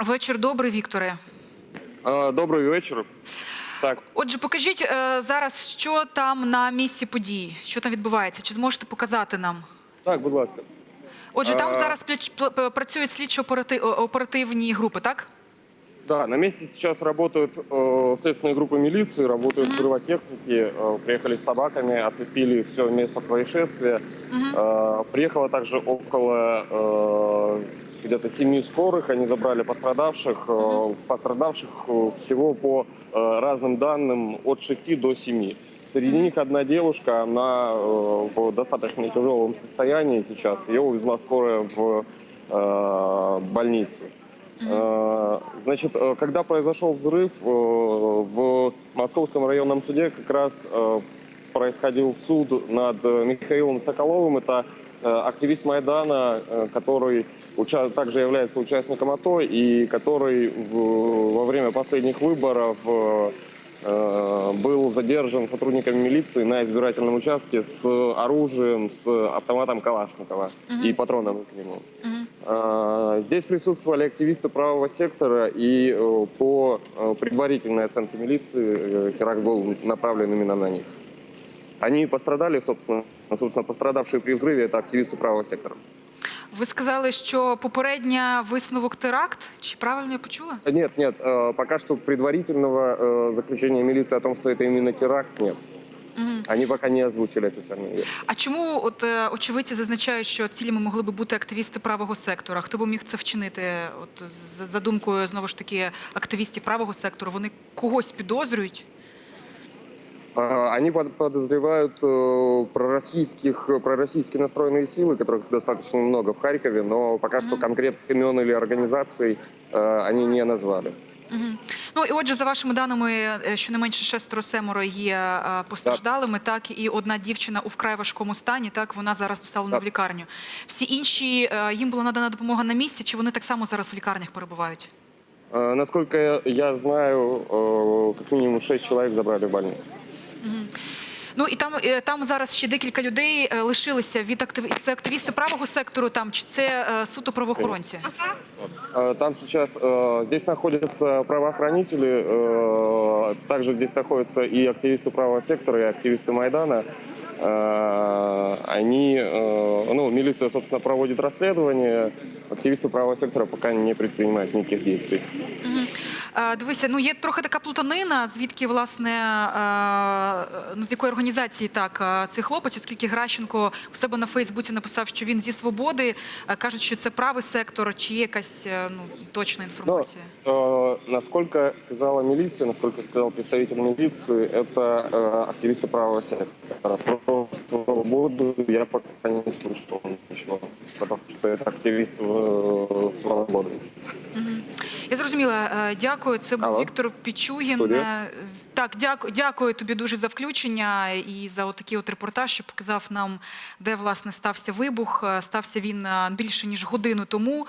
Вечір добрий, Вікторе. А, Добрий вечір. Так, Отже, покажіть е, зараз, що там на місці подій, що там відбувається. Чи зможете показати нам? так, будь ласка. Отже, там Е. зараз пляч- пл- п- працюють слідчо-оперативні групи, так? Да, на месте сейчас работают э, следственные группы милиции, работают взрывотехники, э, приехали с собаками, оцепили все место происшествия. Э, приехало также около э, где-то семи скорых, они забрали пострадавших. Э, пострадавших э, всего по э, разным данным от 6 до 7. Среди них одна девушка, она в достаточно тяжелом состоянии сейчас. Ее увезла скорая в больницу. Значит, когда произошел взрыв в Московском районном суде, как раз происходил суд над Михаилом Соколовым. Это активист Майдана, э, который также является участником АТО и который в- во время последних выборов э, э, был задержан сотрудниками милиции на избирательном участке с оружием, с автоматом Калашникова и патронами к нему. А, Здесь присутствовали активисты правого сектора, и э, по э, предварительной оценке милиции э, теракт был направлен именно на них. Они пострадали, собственно, собственно, пострадавшие при взрыве это активисты правого сектора. Ви сказали, що попередня висновок теракт. Чи правильно я почула? Нет, нет, э, пока что предварительного э, заключения милиции о том, что это именно теракт, нет. Они пока не озвучили официальную версию. А чому от е, очевидці зазначають, що цілями могли би бути активісти правого сектора? Хто би міг це вчинити? От з- за думкою знову ж таки активістів правого сектору, вони когось підозрюють? А, Они под- подозревают э, пророссийских, пророссийски настроенные силы, которых достаточно много в Харькове, но пока что конкретных имен или организаций э, они не назвали. Мгм. Ну і отже, за вашими даними, е, щонайменше шестеро семеро є е, постраждалими, так. і одна дівчина у вкрай важкому стані. Так вона зараз доставлена Так. в лікарню. Всі інші е, їм була надана допомога на місці, чи вони так само зараз в лікарнях перебувають? Э, Насколько я- я знаю, э, как минимум шесть человек забрали в больницу. Ну і там, е, там зараз ще декілька людей е, лишилися від актив... Це активісти правого сектору, там чи це е, суто правоохоронці? Э, Там сейчас э, здесь находятся правоохранители, э, также здесь находятся и активисты правого сектора, и активисты Майдана. Э, Они, э, ну, милиция, собственно, проводит расследование. Активисты правого сектора пока не предпринимают никаких действий. Е, Дивися, ну є трохи така плутанина, звідки власне е, ну з якої організації так е, цей хлопець, оскільки Гращенко у себе на Фейсбуці написав, що він зі свободи. е, Кажуть, що це правий сектор, чи є якась е, ну точна Но, інформація? э, насколько сказала милиция, насколько сказал представитель милиции, это э, активисты правого сектора. Про свободу я пока не слышал ничего, потому что это активист э, свободы. Я зрозуміла. Е, Дякую. Це був Алло. Віктор Пічугін. Студія. Е, Так, дякую, дякую тобі дуже за включення і за отакий от репортаж, що показав нам, де власне стався вибух. Е, Стався він більше ніж годину тому.